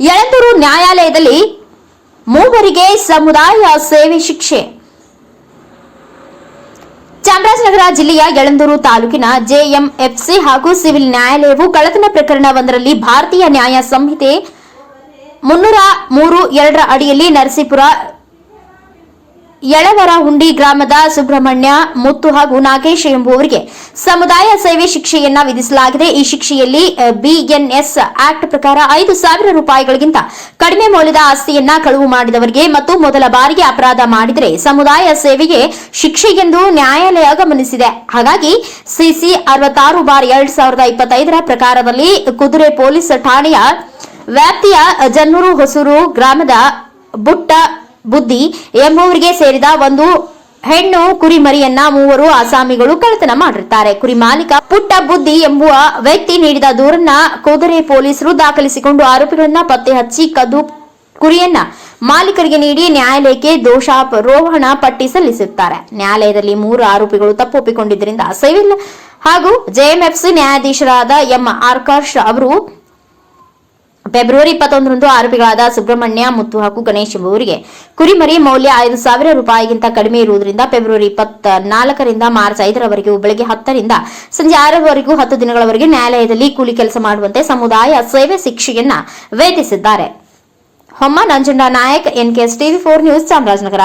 ಯಳಂದೂರು ನ್ಯಾಯಾಲಯದಲ್ಲಿ ಮೂವರಿಗೆ ಸಮುದಾಯ ಸೇವೆ ಶಿಕ್ಷೆ. ಚಾಮರಾಜನಗರ ಜಿಲ್ಲೆಯ ಯಳಂದೂರು ತಾಲೂಕಿನ ಜೆಎಂಎಫ್ಸಿ ಹಾಗೂ ಸಿವಿಲ್ ನ್ಯಾಯಾಲಯವು ಕಳತನ ಪ್ರಕರಣವೊಂದರಲ್ಲಿ ಭಾರತೀಯ ನ್ಯಾಯ ಸಂಹಿತೆ ಮುನ್ನೂರ ಮೂರು ಎರಡರ ಅಡಿಯಲ್ಲಿ ನರಸೀಪುರ ಯಳವರ ಹುಂಡಿ ಗ್ರಾಮದ ಸುಬ್ರಹ್ಮಣ್ಯ, ಮುತ್ತು ಹಾಗೂ ನಾಗೇಶ್ ಎಂಬುವರಿಗೆ ಸಮುದಾಯ ಸೇವೆ ಶಿಕ್ಷೆಯನ್ನ ವಿಧಿಸಲಾಗಿದೆ. ಈ ಶಿಕ್ಷೆಯಲ್ಲಿ ಬಿಎನ್ಎಸ್ ಆಕ್ಟ್ ಪ್ರಕಾರ ಐದು ಸಾವಿರ ರೂಪಾಯಿಗಳಿಗಿಂತ ಕಡಿಮೆ ಮೌಲ್ಯದ ಆಸ್ತಿಯನ್ನ ಕಳುವು ಮಾಡಿದವರಿಗೆ ಮತ್ತು ಮೊದಲ ಬಾರಿಗೆ ಅಪರಾಧ ಮಾಡಿದರೆ ಸಮುದಾಯ ಸೇವೆಗೆ ಶಿಕ್ಷೆ ಎಂದು ನ್ಯಾಯಾಲಯ ಗಮನಿಸಿದೆ. ಹಾಗಾಗಿ ಸಿಸಿ ಅರವತ್ತಾರು ಬಾರ್ ಎರಡ್ ಸಾವಿರದ ಇಪ್ಪತ್ತೈದರ ಪ್ರಕಾರದಲ್ಲಿ ಕುದುರೆ ಪೊಲೀಸ್ ಠಾಣೆಯ ವ್ಯಾಪ್ತಿಯ ಜನ್ನೂರು ಹೊಸೂರು ಗ್ರಾಮದ ಬುಟ್ಟ ಬುದ್ಧಿ ಎಂಬುವರಿಗೆ ಸೇರಿದ ಒಂದು ಹೆಣ್ಣು ಕುರಿಮರಿಯನ್ನ ಮೂವರು ಆಸಾಮಿಗಳು ಕಳ್ಳತನ ಮಾಡಿರ್ತಾರೆ. ಕುರಿ ಮಾಲೀಕ ಪುಟ್ಟ ಬುದ್ಧಿ ಎಂಬುವ ವ್ಯಕ್ತಿ ನೀಡಿದ ದೂರನ್ನ ಕುದುರೆ ಪೊಲೀಸರು ದಾಖಲಿಸಿಕೊಂಡು ಆರೋಪಿಗಳನ್ನ ಪತ್ತೆ ಹಚ್ಚಿ ಕದ್ದು ಕುರಿಯನ್ನ ಮಾಲೀಕರಿಗೆ ನೀಡಿ ನ್ಯಾಯಾಲಯಕ್ಕೆ ದೋಷಾರೋಹಣ ಪಟ್ಟಿ ಸಲ್ಲಿಸುತ್ತಾರೆ. ನ್ಯಾಯಾಲಯದಲ್ಲಿ ಮೂರು ಆರೋಪಿಗಳು ತಪ್ಪೊಪ್ಪಿಕೊಂಡಿದ್ದರಿಂದ ಸಿವಿಲ್ ಹಾಗೂ ಜೆಎಂಎಫ್ಸಿ ನ್ಯಾಯಾಧೀಶರಾದ ಎಂ ಆರ್ಕಾಶ್ ಅವರು ಫೆಬ್ರವರಿ ಇಪ್ಪತ್ತೊಂದರಂದು ಆರೋಪಿಗಳಾದ ಸುಬ್ರಹ್ಮಣ್ಯ ಮುತ್ತು ಹಾಗೂ ಗಣೇಶ್ ಎಂಬುವರಿಗೆ ಕುರಿಮರಿ ಮೌಲ್ಯ ಐದು ಸಾವಿರ ರೂಪಾಯಿಗಿಂತ ಕಡಿಮೆ ಇರುವುದರಿಂದ ಫೆಬ್ರವರಿ ಇಪ್ಪತ್ತ ನಾಲ್ಕರಿಂದ ಮಾರ್ಚ್ ಐದರವರೆಗೂ ಬೆಳಗ್ಗೆ ಹತ್ತರಿಂದ ಸಂಜೆ ಆರರವರೆಗೂ ಹತ್ತು ದಿನಗಳವರೆಗೆ ನ್ಯಾಯಾಲಯದಲ್ಲಿ ಕೂಲಿ ಕೆಲಸ ಮಾಡುವಂತೆ ಸಮುದಾಯ ಸೇವೆ ಶಿಕ್ಷೆಯನ್ನ ವೇದಿಸಿದ್ದಾರೆ. Homma Nanjunda Nayak NKS TV, four news Chamarajanagar.